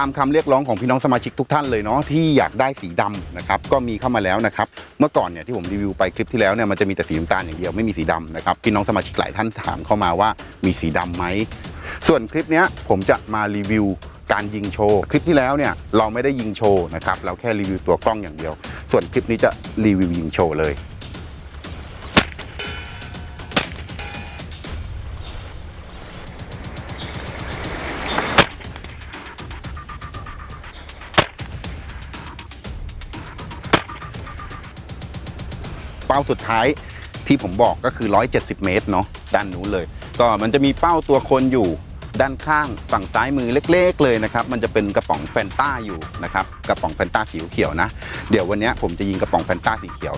ตามคำเรียกร้องของพี่น้องสมาชิกทุกท่านเลยเนาะที่อยากได้สีดำนะครับก็มีเข้ามาแล้วนะครับเมื่อก่อนเนี่ยที่ผมรีวิวไปคลิปที่แล้วเนี่ยมันจะมีแต่สีน้ำตาลอย่างเดียวไม่มีสีดำนะครับพี่น้องสมาชิกหลายท่านถามเข้ามาว่ามีสีดำไหมส่วนคลิปเนี้ยผมจะมารีวิวการยิงโชว์คลิปที่แล้วเนี่ยเราไม่ได้ยิงโชว์นะครับเราแค่รีวิวตัวกล้องอย่างเดียว ส่วนคลิปนี้จะรีวิวยิงโชว์เลย เป้าสุดท้ายที่ผมบอกก็คือ 170 เมตรเนาะด้านนู้นเลย ก็มันจะมีเป้าตัวคนอยู่ด้านข้างฝั่งซ้ายมือเล็ก ๆ เลยนะครับ มันจะเป็นกระป๋องแฟนต้าอยู่นะครับ กระป๋องแฟนต้าสีเขียวนะ เดี๋ยววันนี้ผมจะยิงกระป๋องแฟนต้าสีเขียว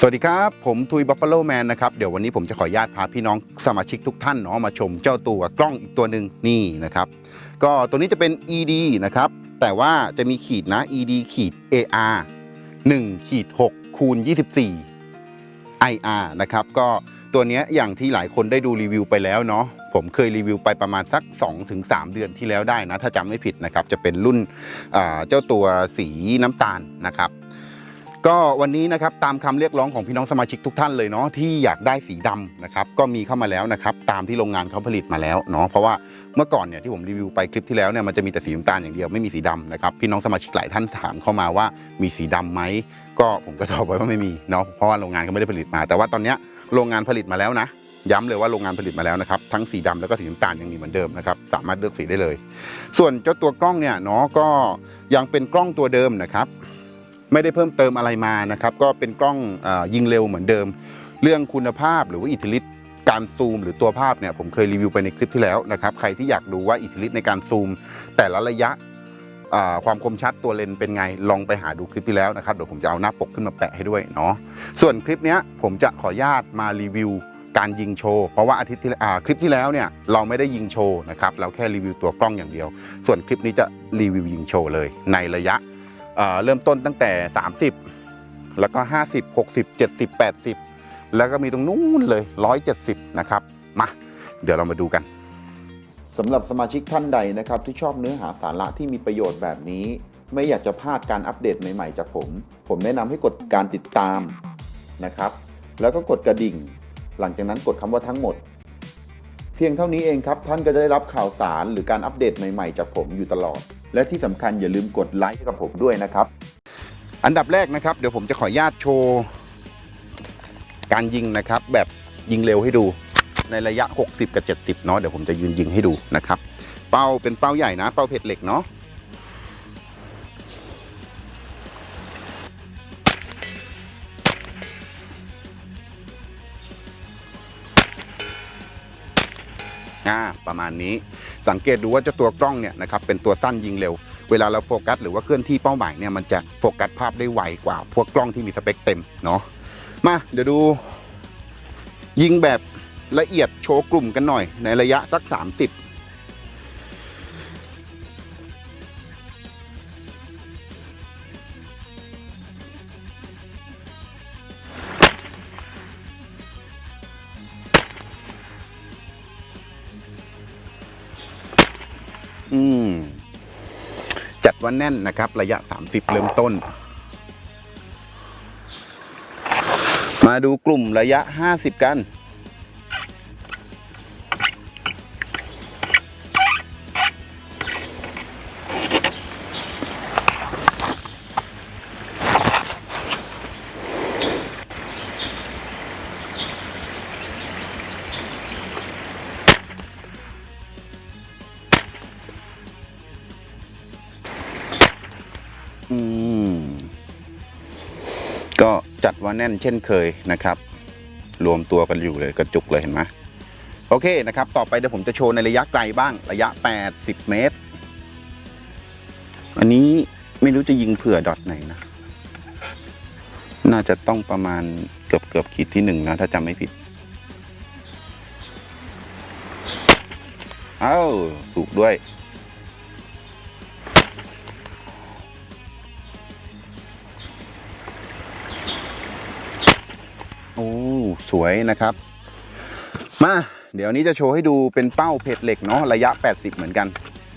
สวัสดีครับ ผมทุยบัฟฟาโลแมนนะครับ เดี๋ยววันนี้ผมจะขออนุญาตพาพี่น้องสมาชิกทุกท่านเนาะมาชมเจ้าตัวกล้องอีกตัวหนึ่งนี่นะครับ ก็ตัวนี้จะเป็น ED นะครับ แต่ว่าจะมีขีดนะ ED ขีด AR 1ขีด6คูณ24 IR นะครับ ก็ตัวเนี้ยอย่างที่หลายคนได้ดูรีวิวไปแล้วเนาะผมเคยรีวิวไปประมาณสัก 2-3 เดือนที่แล้วได้นะ ถ้าจำไม่ผิดนะครับ จะเป็นรุ่นเจ้าตัวสีน้ำตาลนะครับ ก็วันนี้นะครับตามคำเรียกร้องของพี่น้องสมาชิกทุกท่านเลยเนาะที่อยากได้สีดำนะครับก็มีเข้ามาแล้วนะครับตามที่โรงงานเขาผลิตมาแล้วเนาะเพราะว่าเมื่อก่อนเนี่ยที่ผมรีวิวไปคลิปที่แล้วเนี่ยมันจะมีแต่สีน้ำตาลอย่างเดียวไม่มีสีดำนะครับพี่น้องสมาชิกหลายท่านถามเข้ามาว่ามีสีดำไหมก็ผมก็ตอบไปว่าไม่มีเนาะเพราะว่าโรงงานเขาไม่ได้ผลิตมา แต่ว่าตอนเนี้ยโรงงานผลิตมาแล้วนะย้ำเลยว่าโรงงานผลิตมาแล้วนะครับทั้งสีดำแล้วก็สีน้ำตาลยังมีเหมือนเดิมนะครับสามารถเลือกสีได้เลย ส่วนเจ้าตัวกล้องเนี่ยเนาะก็ยังเป็นกล้องตัวเดิมนะครับ ไม่ได้เพิ่มเติมอะไรมานะครับ ก็เป็นกล้องอยิงเร็วเหมือนเดิม เรื่องคุณภาพหรือว่าอิทธิฤทธิ์การซูมหรือตัวภาพเนี่ยผมเคยรีวิวไปในคลิปที่แล้วนะครับ ใครที่อยากดูว่าอิทธิฤทธิ์ในการซูม แต่ละระยะความคมชัดตัวเลนเป็นไงลองไปหาดูคลิปที่แล้วนะครับเดี๋ยวผมจะเอาหน้าปกขึ้นมาแปะให้ด้วยเนาะส่วนคลิปเนี้ยผมจะขออนุญาตมารีวิวการยิงโชว์เพราะว่าอาทิตย์ที่คลิปที่แล้วเนี่ยเราไม่ได้ยิงโชว์นะครับเราแค่รีวิวตัวกล้องอย่างเดียว ส่วนคลิปนี้จะรีวิวยิงโชว์เลยในระยะ เเริ่มต้นตั้งแต่ 30 แล้วก็ 50 60 70 80 แล้วก็มีตรงนู้นเลย 170 นะครับ มาเดี๋ยวเรามาดูกันสำหรับสมาชิกท่านใดนะครับ ที่ชอบเนื้อหาสาระที่มีประโยชน์แบบนี้ ไม่อยากจะพลาดการอัปเดตใหม่ๆจากผม ผมแนะนำให้กดการติดตามนะครับ แล้วก็กดกระดิ่ง หลังจากนั้นกดคำว่าทั้งหมด เพียงเท่านี้เองครับท่านก็จะได้รับข่าวสารหรือการอัปเดตใหม่ๆจากผมอยู่ตลอด และที่สำคัญอย่าลืมกดไลค์ให้กับผมด้วยนะครับ อันดับแรกนะครับ เดี๋ยวผมจะขออนุญาตโชว์ การยิงนะครับ แบบยิงเร็วให้ดู ในระยะ 60 กับ 70เนาะเดี๋ยวผมจะยืนยิงให้ดูนะครับ เป้าเป็นเป้าใหญ่นะ เป้าเพชรเหล็กเนาะอ่าประมาณนี้ สังเกตดูว่าเจ้าตัวกล้องเนี่ยนะครับเป็นตัวสั้นยิงเร็ว เวลาเราโฟกัสหรือว่าเคลื่อนที่เป้าหมายเนี่ยมันจะโฟกัสภาพได้ไวกว่า พวกกล้องที่มีสเปคเต็มเนาะมาเดี๋ยวดู ยิงแบบละเอียดโชว์กลุ่มกันหน่อยในระยะสัก 30 อืมจัดว่าแน่นนะครับ ระยะ 30 เริ่มต้น มาดูกลุ่มระยะ 50 กัน ก็จัดว่าแน่นเช่นเคยนะครับ รวมตัวกันอยู่เลยกระจุกเลยเห็นไหมโอเคนะครับ ต่อไปเดี๋ยวผมจะโชว์ในระยะไกลบ้างระยะ 80 เมตร อันนี้ไม่รู้จะยิงเผื่อดอทไหนนะ น่าจะต้องประมาณเกือบเกือบขีดที่หนึ่งนะ ถ้าจำไม่ผิด เอ้าถูกด้วย สวยนะครับ มาเดี๋ยวนี้จะโชว์ให้ดูเป็นเป้าเพชรเหล็กเนาะระยะ 80 เหมือนกัน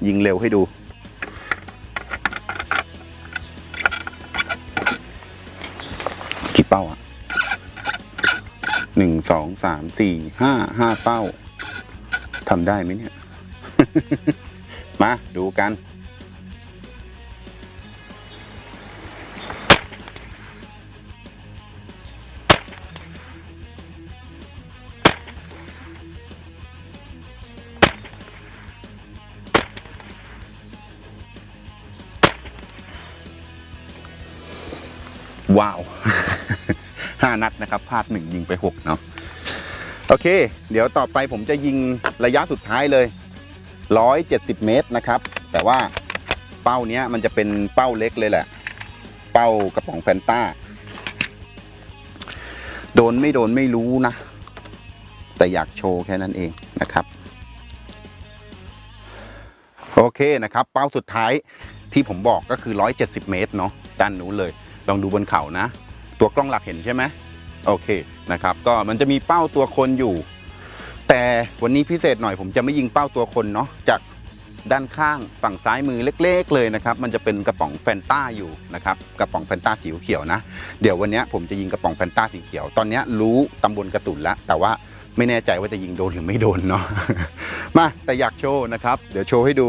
ยิงเร็วให้ดูกี่เป้าอะหนึ่งสองสามสี่ห้าห้าเป้าทำได้ไหมเนี่ย มาดูกัน ว้าวห้านัดนะครับพลาดหนึ่งยิงไปหกเนาะโอเค เดี๋ยวต่อไปผมจะยิงระยะสุดท้ายเลย 170 เมตรนะครับ แต่ว่าเป้าเนี้ยมันจะเป็นเป้าเล็กเลยแหละ เป้ากระป๋องแฟนต้า โดนไม่โดนไม่รู้นะ แต่อยากโชว์แค่นั้นเองนะครับ โอเคนะครับ เป้าสุดท้ายที่ผมบอกก็คือ 170 เมตรเนาะด้านนู้นเลย ลองดูบนเขานะ ตัวกล้องหลักเห็นใช่ไหมโอเคนะครับ ก็มันจะมีเป้าตัวคนอยู่ แต่วันนี้พิเศษหน่อยผมจะไม่ยิงเป้าตัวคนเนาะจากด้านข้างฝั่งซ้ายมือเล็ก ๆ เลยนะครับ มันจะเป็นกระป๋องแฟนต้าอยู่นะครับ กระป๋องแฟนต้าสีเขียวนะ เดี๋ยววันนี้ผมจะยิงกระป๋องแฟนต้าสีเขียว ตอนนี้รู้ตำบลกระสุนแล้ว แต่ว่าไม่แน่ใจว่าจะยิงโดนหรือไม่โดนเนาะ มาแต่อยากโชว์นะครับ เดี๋ยวโชว์ให้ดู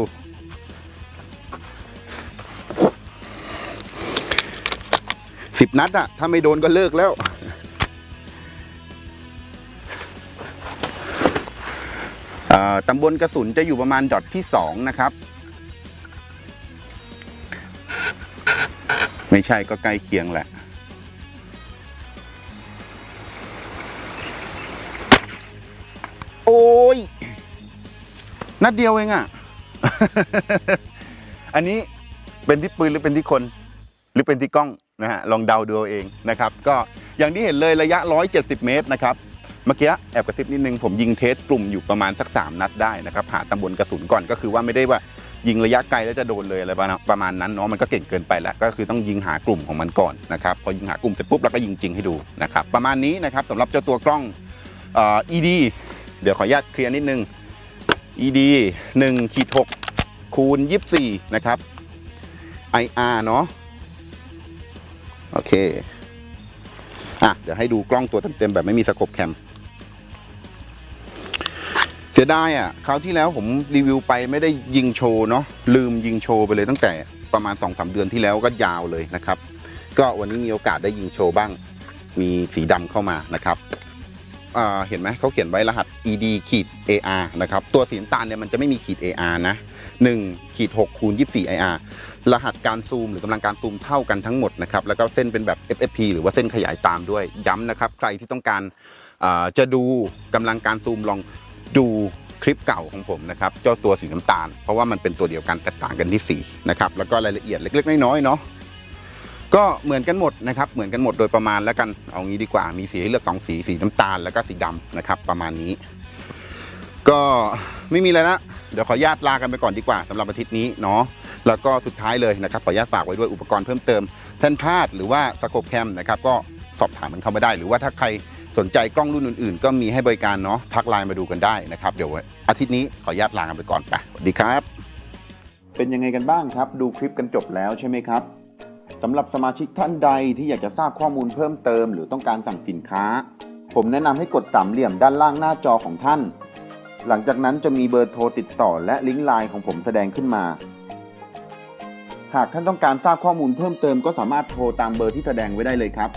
สิบนัดอะถ้าไม่โดนก็เลิกแล้วอ่อตำบลกระสุนจะอยู่ประมาณดอทที่สองนะครับ ไม่ใช่ก็ใกล้เคียงแหละ โอ้ย นัดเดียวเองอะอันนี้เป็นที่ปืนหรือเป็นที่คน หรือเป็นที่กล้อง นะฮะลองเดาดูเอาเองนะครับก็อย่างที่เห็นเลยระยะ 170 เมตรนะครับเมื่อกี้แอบกระซิบนิดนึงผมยิงเทสกลุ่มอยู่ประมาณสัก 3 นัดได้นะครับหาตำบลกระสุนก่อนก็คือว่าไม่ได้ว่ายิงระยะไกลแล้วจะโดนเลยอะไรประมาณนั้นเนาะมันก็เก่งเกินไปแล้วก็คือต้องยิงหากลุ่มของมันก่อนนะครับพอยิงหากลุ่มเสร็จปุ๊บแล้วก็ยิงจริงให้ดูนะครับประมาณนี้นะครับสำหรับเจ้าตัวกล้องเอ่อ ED เดี๋ยวขออนุญาตเคลียร์นิดนึง ED 1ขีด6คูณ24นะครับ IR เนาะ โอเค อะ เดี๋ยวให้ดูกล้องตัวเต็มๆแบบไม่มีสโคปแคม เสียดายอะ คราวที่แล้วผมรีวิวไปไม่ได้ยิงโชว์เนาะ ลืมยิงโชว์ไปเลยตั้งแต่ประมาณ2อสเดือนที่แล้วก็ยาวเลยนะครับ ก็วันนี้มีโอกาสได้ยิงโชว์บ้าง มีสีดำเข้ามานะครับอ่าเห็นไหมเขาเขียนไว้รหัส ed ขีด ar นะครับ ตัวสีน้ำตาลเนี่ยมันจะไม่มีขีด ar นะ1ขีด6คูณ24 ir รหัสการซูมหรือกำลังการซูมเท่ากันทั้งหมดนะครับแล้วก็เส้นเป็นแบบ FFP หรือว่าเส้นขยายตามด้วยย้ำนะครับ ใครที่ต้องการจะดูกำลังการซูมลองดูคลิปเก่าของผมนะครับเจ้าตัวสีน้ำตาล เพราะว่ามันเป็นตัวเดียวกันแตกต่างกันที่สีนะครับแล้วก็รายละเอียดเล็ก ๆ น้อยๆเนาะก็เหมือนกันหมดนะครับเหมือนกันหมดโดยประมาณแล้วกันเอางี้ดีกว่ามีสีให้เลือกสองสีสีน้ำตาลแล้วก็สีดำนะครับประมาณนี้ ก็ไม่มีอะไรละเดี๋ยวขออนุญาตลากันไปก่อนดีกว่าสำหรับอาทิตย์นี้เนาะ แล้วก็สุดท้ายเลยนะครับขออนุญาตฝากไว้ด้วยอุปกรณ์เพิ่มเติมท่นพาดหรือว่าสโคปแคมนะครับก็สอบถามมันเข้ามาได้ หรือว่าถ้าใครสนใจกล้องรุ่นอื่นๆ ก็มีให้บริการเนาะทักไลน์มาดูกันได้นะครับเดี๋ยวอาทิตย์นี้ขออนุญาตลากันไปก่อนไปสวัสดีครับ เป็นยังไงกันบ้างครับ ดูคลิปกันจบแล้วใช่ไหมครับสำหรับสมาชิกท่านใดที่อยากจะทราบข้อมูลเพิ่มเติม หรือต้องการสั่งสินค้า ผมแนะนำให้กดสามเหลี่ยมด้านล่างหน้าจอของท่าน หลังจากนั้นจะมีเบอร์โทรติดต่อและลิงก์ไลน์ของผมแสดงขึ้นมา หากท่านต้องการทราบข้อมูลเพิ่มเติมก็สามารถโทรตามเบอร์ที่แสดงไว้ได้เลยครับ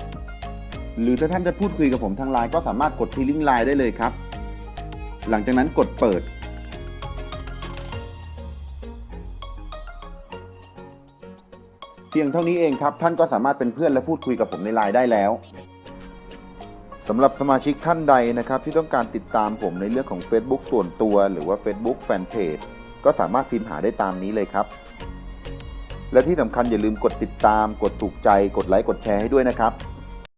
หรือถ้าท่านจะพูดคุยกับผมทางไลน์ก็สามารถกดที่ลิงก์ไลน์ได้เลยครับ หลังจากนั้นกดเปิด เพียงเท่านี้เองครับ ท่านก็สามารถเป็นเพื่อนและพูดคุยกับผมในไลน์ได้แล้วสำหรับสมาชิกท่านใดนะครับ ที่ต้องการติดตามผมในเรื่องของ Facebook ส่วนตัว หรือว่า Facebook Fanpage ก็สามารถพิมพ์หาได้ตามนี้เลยครับ และที่สำคัญอย่าลืมกดติดตาม กดถูกใจ กดไลค์ กดแชร์ให้ด้วยนะครับ